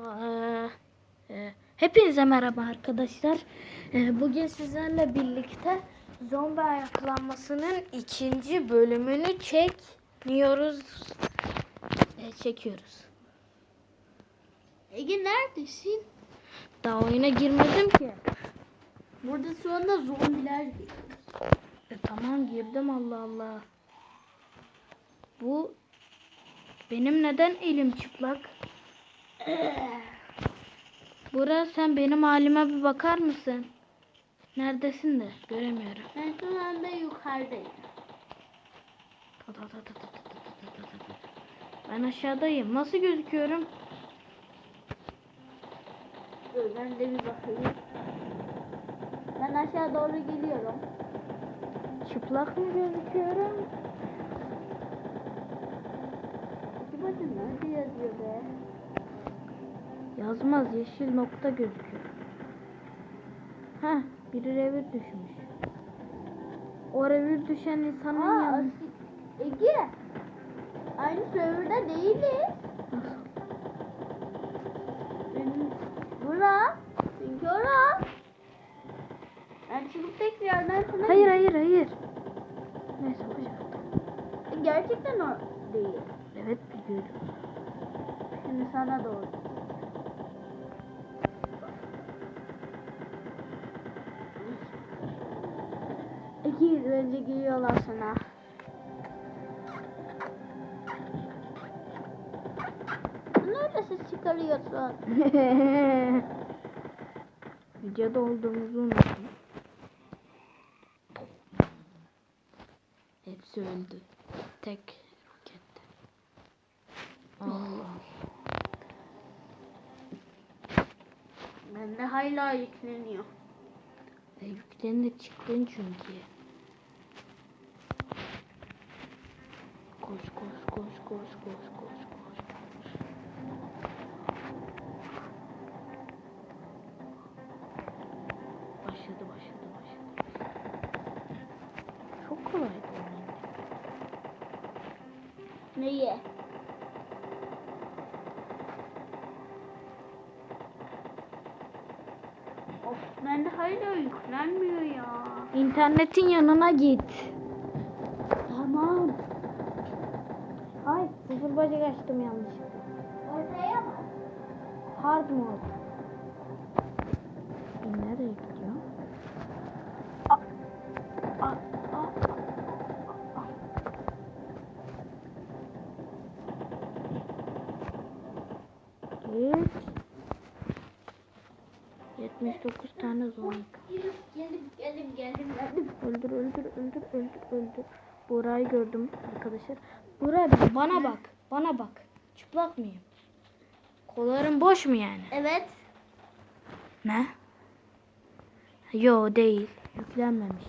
Ee, e, Hepinize merhaba arkadaşlar. Ee, Bugün sizlerle birlikte zombi ayaklanmasının ikinci bölümünü çekmiyoruz. Ee, Çekiyoruz. Ege neredesin? Daha oyuna girmedim ki. Burada şu anda zombiler geliyor. E, tamam girdim Allah Allah. Bu benim neden elim çıplak? Bora sen benim halime bir bakar mısın? Neredesin de göremiyorum. Ben şu anda yukarıdayım. Ben aşağıdayım. Nasıl gözüküyorum? Dur ben de bir bakayım. Ben aşağı doğru geliyorum. Çıplak mı gözüküyorum? Acaba nerede yazıyor be? Yazmaz yeşil nokta gözüküyor. Heh, biri revir düşmüş. O revir düşen insanın Aa, yanı. Ege. Aynı serverda değiliz. Benim bura. Çünkü ora. Ben çıkıp tekrardan sana... Hayır hayır hayır. Neyse boşver. Gerçekten o değil. Evet biliyorum. Şimdi sana doğru. İki yıl önce geliyorlar sana. Ne öyle ses çıkarıyorsun? Videoda olduğumuzu unuttum. Hepsi öldü. Tek rokette. Allah. Ben de hala yükleniyor. E, yüklenir çıktın çünkü. Koş koş koş koş koş koş koş. Başladı başladı başladı. Çok kolaydı. Neyi? Of ben de hala yüklenmiyor ya. İnternetin yanına git. Tamam. Ay sıfır bacak açtım yanlışlıkla. Ortaya mı? Hard mode. E, nereye gidiyor? Git. 79 tane zombi. Geldim geldim geldim geldim. Öldür öldür öldür öldür öldür. Burayı gördüm arkadaşlar. Buray bana bak. Bana bak. Çıplak mıyım? Kollarım boş mu yani? Evet. Ne? Yo değil. Yüklenmemiş.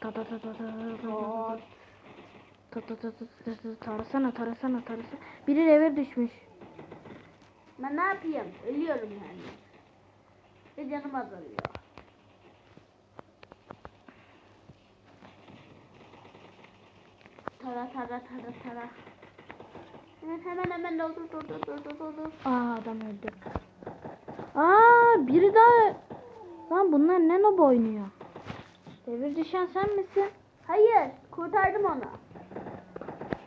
Ta ta ta ta ta ta ta ta ta ta ta ta ta ta tarasana tarasana tarasana. Biri revir düşmüş. Ben ne yapayım? Ölüyorum yani. Ve canım azalıyor. Tara tara tara tara. Evet hemen hemen doldur doldur doldur doldur. Aa adam öldü. Aa biri daha. Lan bunlar ne nob oynuyor? Devir düşen sen misin? Hayır kurtardım onu.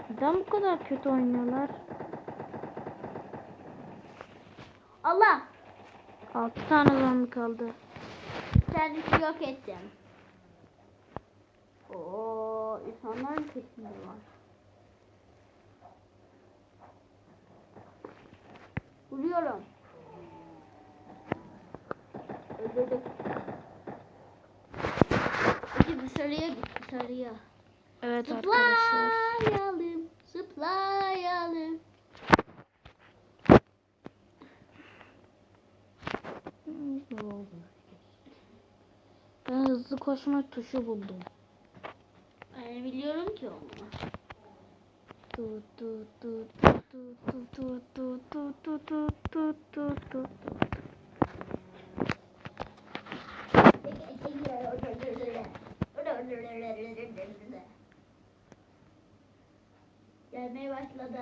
Neden bu kadar kötü oynuyorlar? Allah. 6 tane zombi kaldı. Kendisi yok ettim. Oo, insanların peşinde var. Vuruyorum. Öldürdüm. Peki dışarıya git dışarıya. Evet arkadaşlar. Zıplayalım, zıplayalım. Ben hızlı koşma tuşu buldum. Ben biliyorum ki onu. Tu tu tu tu tu tu tu tu tu tu tu tu tu. Gelmeye başladı.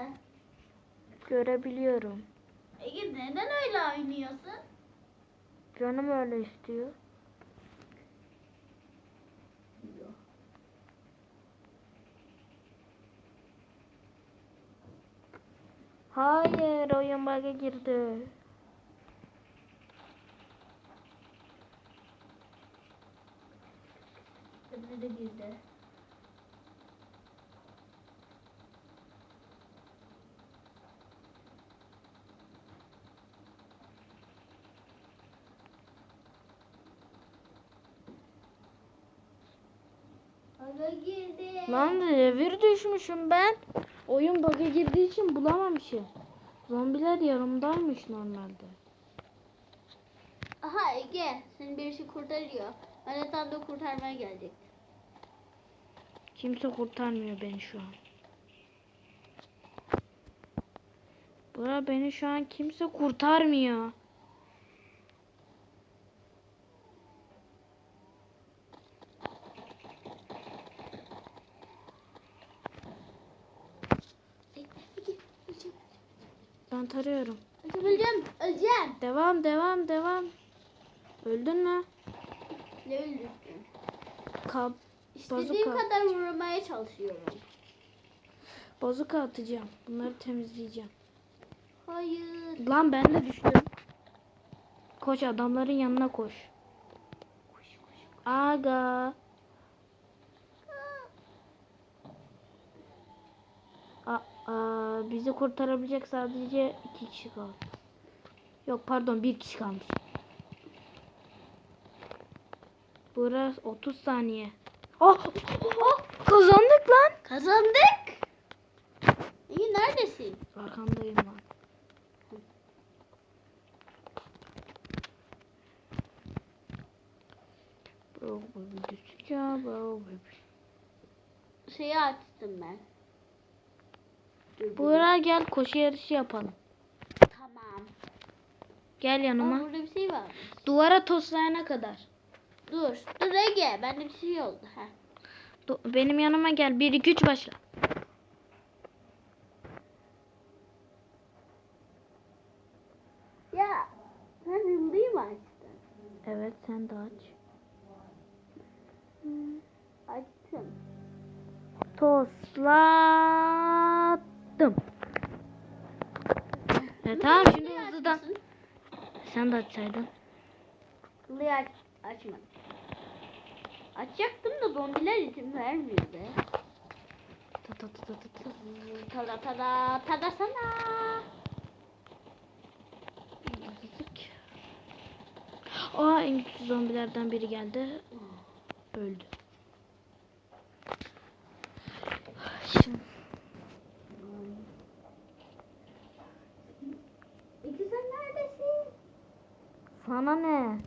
Gö görebiliyorum. Ege neden öyle oynuyorsun? Canım öyle istiyor. Hayır oyun bug'a girdi. Emre de girdi. Aga girdi. Lan devir düşmüşüm ben. Oyun bug'a girdiği için bulamamışım. Zombiler yanımdaymış normalde. Aha Ege seni birisi kurtarıyor. Ben tam da kurtarmaya gelecek. Kimse kurtarmıyor beni şu an. Bura beni şu an kimse kurtarmıyor. Ege, Ege, öleceğim. Ben tarıyorum. Ege, öleceğim. Devam devam devam. Öldün mü? Ne öldürdün? Kap İstediğim Bazuka. kadar vurmaya çalışıyorum. bazuka atacağım. Bunları temizleyeceğim. Hayır. Lan ben de düştüm. Koş adamların yanına koş. Aga. Aa, bizi kurtarabilecek sadece iki kişi kaldı. Yok pardon bir kişi kalmış. Burası 30 saniye. Oh, oh, kazandık lan. Kazandık. İyi neredesin? Arkandayım lan. Şeyi açtım ben. Buğra gel koşu yarışı yapalım. Tamam. Gel Aa, yanıma. burada bir şey var. Duvara toslayana kadar. Dur. Dur Ege. Bende bir şey oldu. Heh. Du- benim yanıma gel. 1 2 3 başla. Ya. Sen hızlıyı mı açtın? Evet sen de aç. Açtım. Toslattım. E, tamam şimdi hızlıdan. Sen de açsaydın. Hızlıyı aç açmadım. Açacaktım da zombiler izin vermiyor be. Ta ta ta ta ta ta. Tada tada tada sana. Aa en güçlü zombilerden biri geldi. Öldü. Şimdi Ege sen neredesin? Sana ne?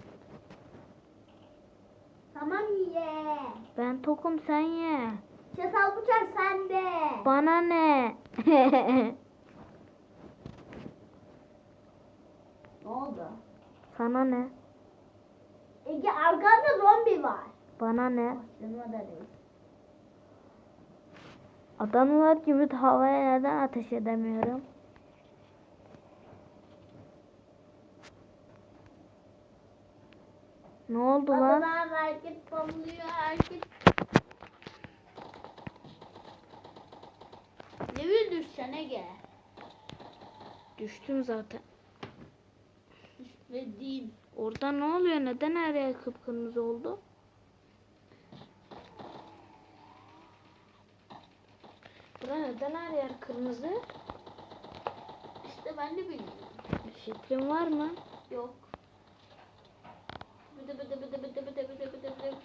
Tamam ye. Ben tokum sen ye. Çatal bıçak sende. Bana ne? Ne oldu? sana ne? Ege arkanda zombi var. Bana ne? Değil. Adamlar gibi havaya neden ateş edemiyorum? Ne oldu lan? Adalar hareket buluyor hareket. Ne öldürsen Ege? Düştüm zaten. Değil. Orada ne oluyor? Neden her yer kıpkırmızı oldu? Bura neden her yer kırmızı? İşte ben de bilmiyorum. Bir fikrin var mı? Yok.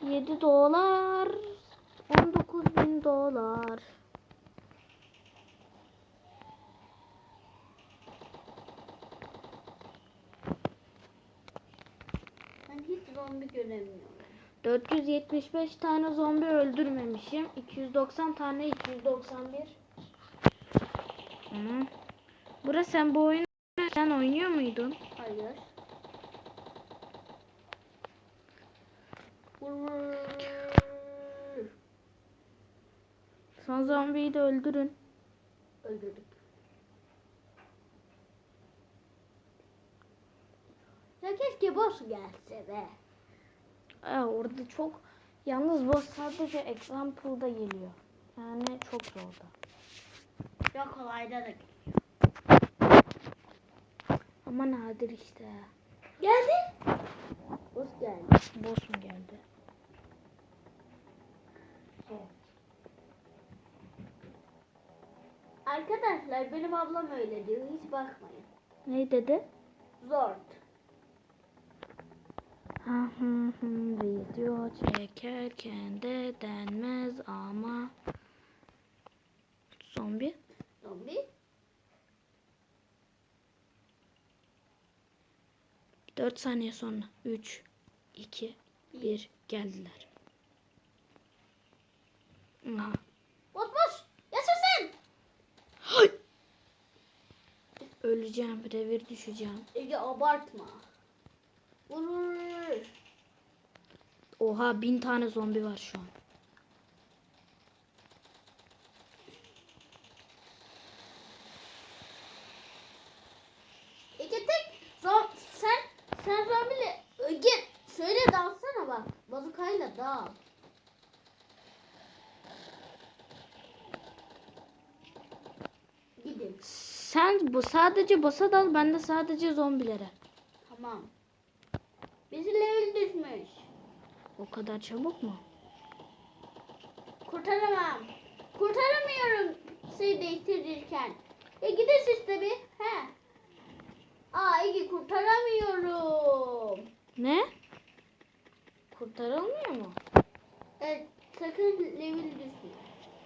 7 dolar. 19 bin dolar. Ben hiç zombi göremiyorum. 475 tane zombi öldürmemişim. 290 tane 291. Hı. Bura sen bu oyunu sen oynuyor muydun? Hayır. Son zombiyi de öldürün. Öldürdük. Ya keşke boss gelse be. Ee, orada çok yalnız boss sadece example'da geliyor. Yani çok zorda. Yok kolayda da geliyor. Ama nadir işte. Geldi. Boss geldi. Boss mu geldi? Arkadaşlar benim ablam öyle diyor. Hiç bakmayın. Ne dedi? Zor. Ha hı hı video çekerken de denmez ama zombi Zombi. 4 saniye sonra 3 2 1 geldiler. Boss. Yaşasın. Hay! Öleceğim, revir düşeceğim. Ege abartma. Vurur. Oha bin tane zombi var şu an. Ege tek. Zom sen sen zombiyle Ege söyle dalsana bak. Bazukayla dal. Gidin. Sen bu sadece boss'a dal, ben de sadece zombilere. Tamam. Bizi level düşmüş. O kadar çabuk mu? Kurtaramam. Kurtaramıyorum şey değiştirirken. E gides işte bir. He. Aa Ege kurtaramıyorum. Ne? Kurtarılmıyor mu? Evet sakın level düşme.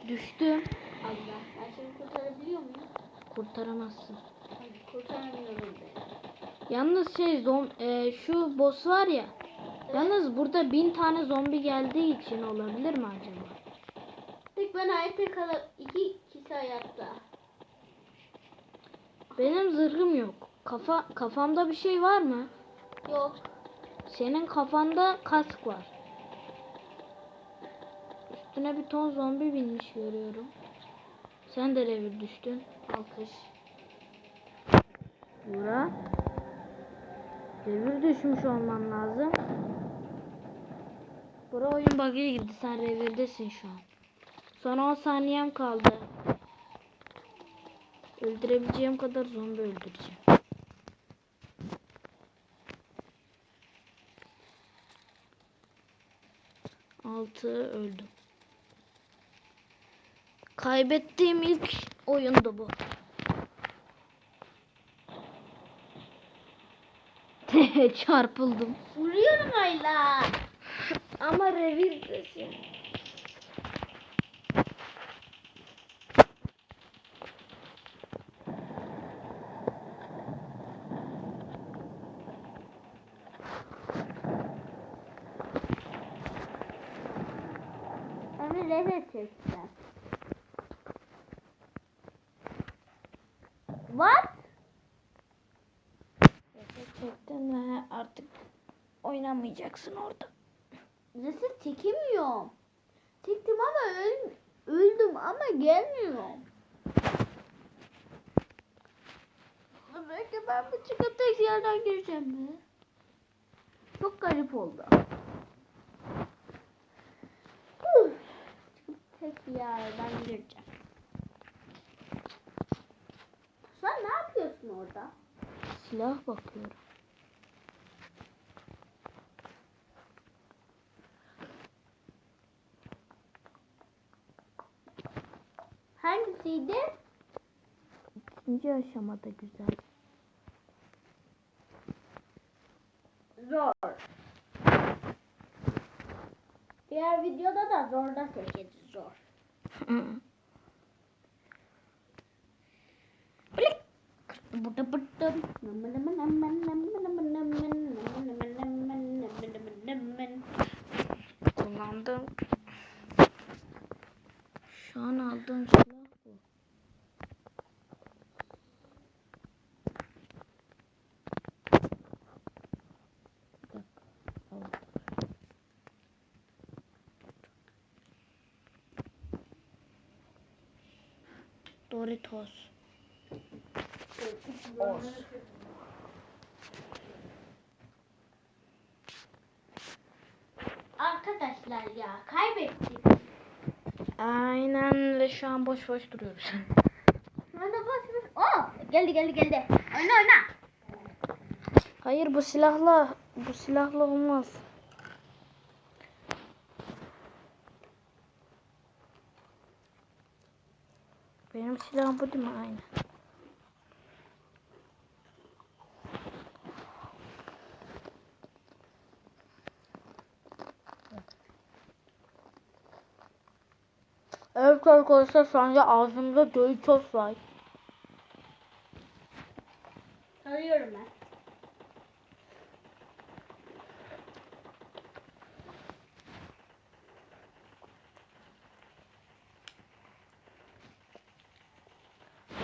Düştüm. Allah ben seni kurtarabiliyor muyum? Kurtaramazsın. Hayır kurtaramıyorum ben. Yalnız şey zom e, şu boss var ya. Yalnız burada bin tane zombi geldiği için olabilir mi acaba? Tek ben hayatta kalıp iki kişi hayatta. Benim zırhım yok. Kafa kafamda bir şey var mı? Yok. Senin kafanda kask var. Üstüne bir ton zombi binmiş görüyorum. Sen de revir düştün. Alkış. Bura. Revir düşmüş olman lazım. Bura oyun bug'a girdi. Sen revirdesin şu an. Son 10 saniyem kaldı. Öldürebileceğim kadar zombi öldüreceğim. Altı öldüm. Kaybettiğim ilk oyundu bu. Çarpıldım. Vuruyorum Ayla. Ama revirdesin. Onu çektiler. Gelmiyorum. Belki ben bu çıkıp tek yerden gireceğim mi? Çok garip oldu. Çıkıp tek yerden gireceğim. Sen ne yapıyorsun orada? Silah bakıyorum. Hangisiydi? İkinci aşamada güzel. Zor. Diğer videoda da zorda çekeceğiz zor. Burada bıttım. toz. Os. Arkadaşlar ya kaybettik. Aynen ve şu an boş boş duruyoruz. Nerede boş boş? Oo, geldi geldi geldi. Oyna oyna. Hayır bu silahla bu silahla olmaz. Silahım bu değil mi? Aynen. Evet arkadaşlar şu anda ağzımda Doritos var. Arıyorum ben.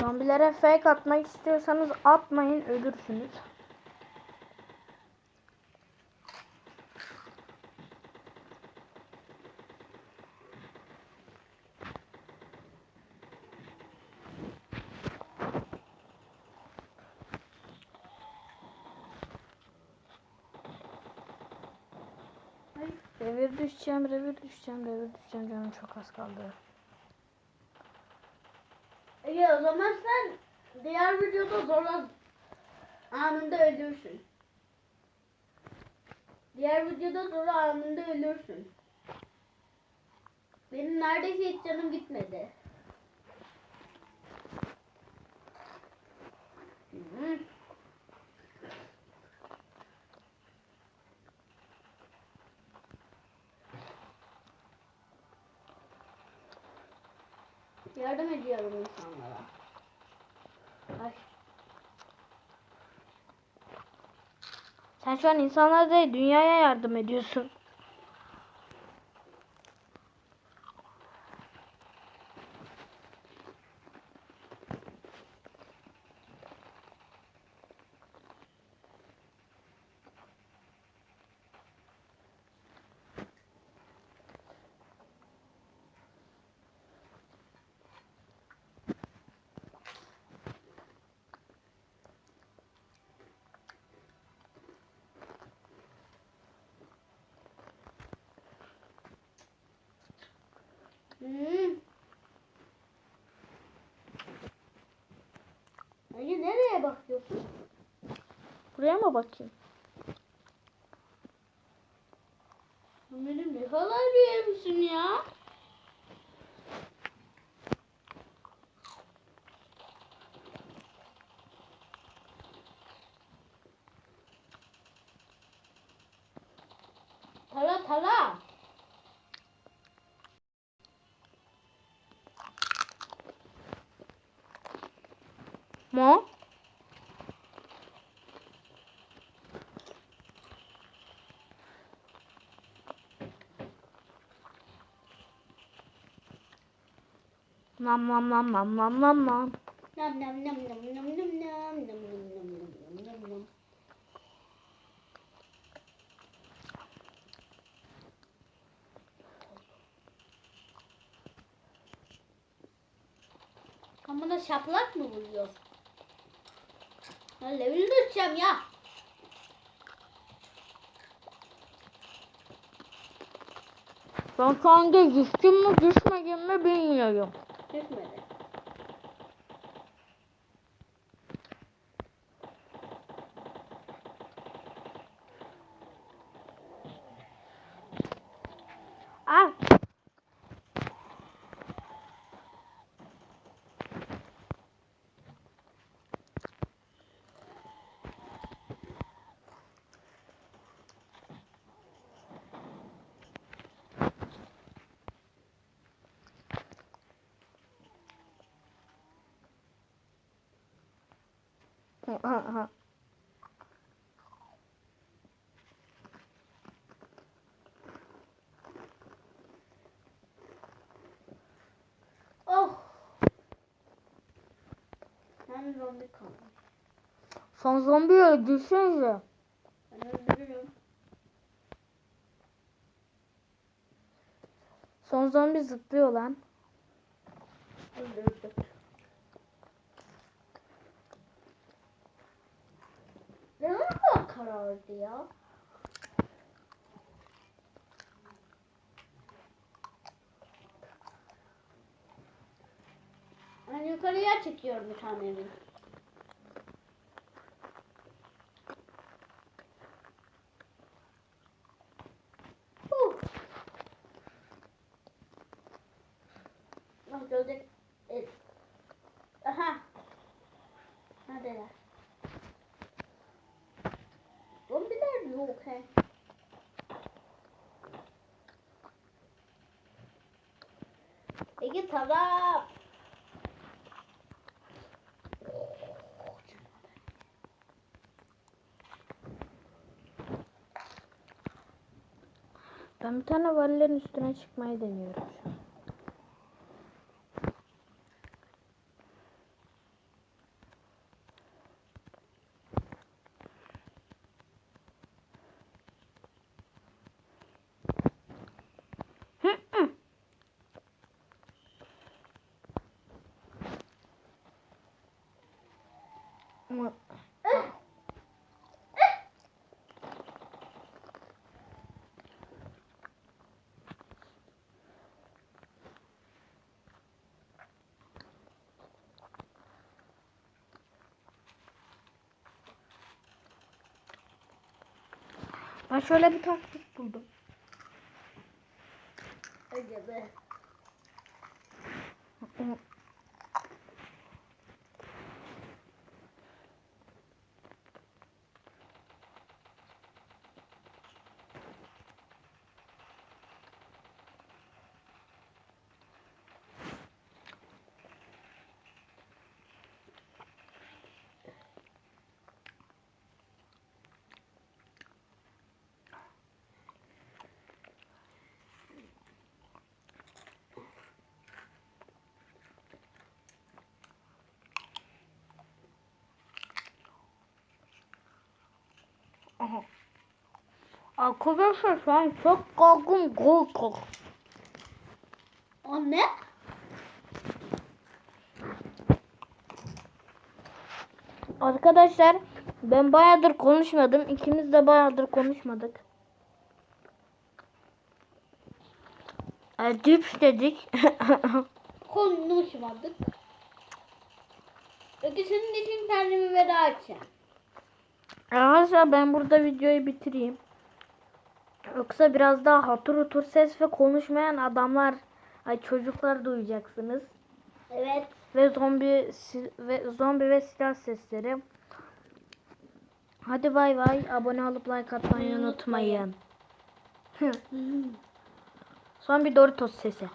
Zombilere fake atmak istiyorsanız atmayın ölürsünüz. Revir düşeceğim, revir düşeceğim, revir düşeceğim canım çok az kaldı. O zaman sen diğer videoda zorlan. Anında ölürsün. Diğer videoda sonra anında ölürsün. Benim neredeyse hiç canım gitmedi. Hı. Yardım ediyorum insanlara. Ay. Sen şu an insanlara değil dünyaya yardım ediyorsun. Hmm. Ayı nereye bakıyorsun? Buraya mı bakayım? Benim ne kadar yemişsin ya? Tala tala. Mo? Nam nam nam nam nam nam nam. Nam nam nam nam nam nam nam nam nam nam nam nam nam. Kamera şaplak mı vuruyor? Ben level düşeceğim ya. Ben şu anda düştüm mü düşmedim mi bilmiyorum. Düşmedi. Oh. Ben zombi kaldım. Son zombi öyle düşsenize. Ben öldürürüm. Son zombi zıplıyor lan. Öldürdüm. Ne kadar karardı ya? Çekiyorum bir tane evi. Huh. Ah gördük. Evet. Aha. Neredeler? Zombiler yok tamam. Ben bir tane valilerin üstüne çıkmayı deniyorum şu an. Hı hı. Ama- Ben şöyle bir taktik buldum. Hadi be. Aha. Arkadaşlar şu an çok korkun korkun. Anne? Arkadaşlar ben bayağıdır konuşmadım. İkimiz de bayağıdır konuşmadık. E, dedik. Konuşmadık. Senin için kendimi veda edeceğim. Arkadaşlar ben burada videoyu bitireyim. Yoksa biraz daha hatır hutur ses ve konuşmayan adamlar, ay çocuklar duyacaksınız. Evet. Ve zombi ve zombi ve silah sesleri. Hadi bay bay. Abone olup like atmayı unutmayın. Son bir Doritos sesi.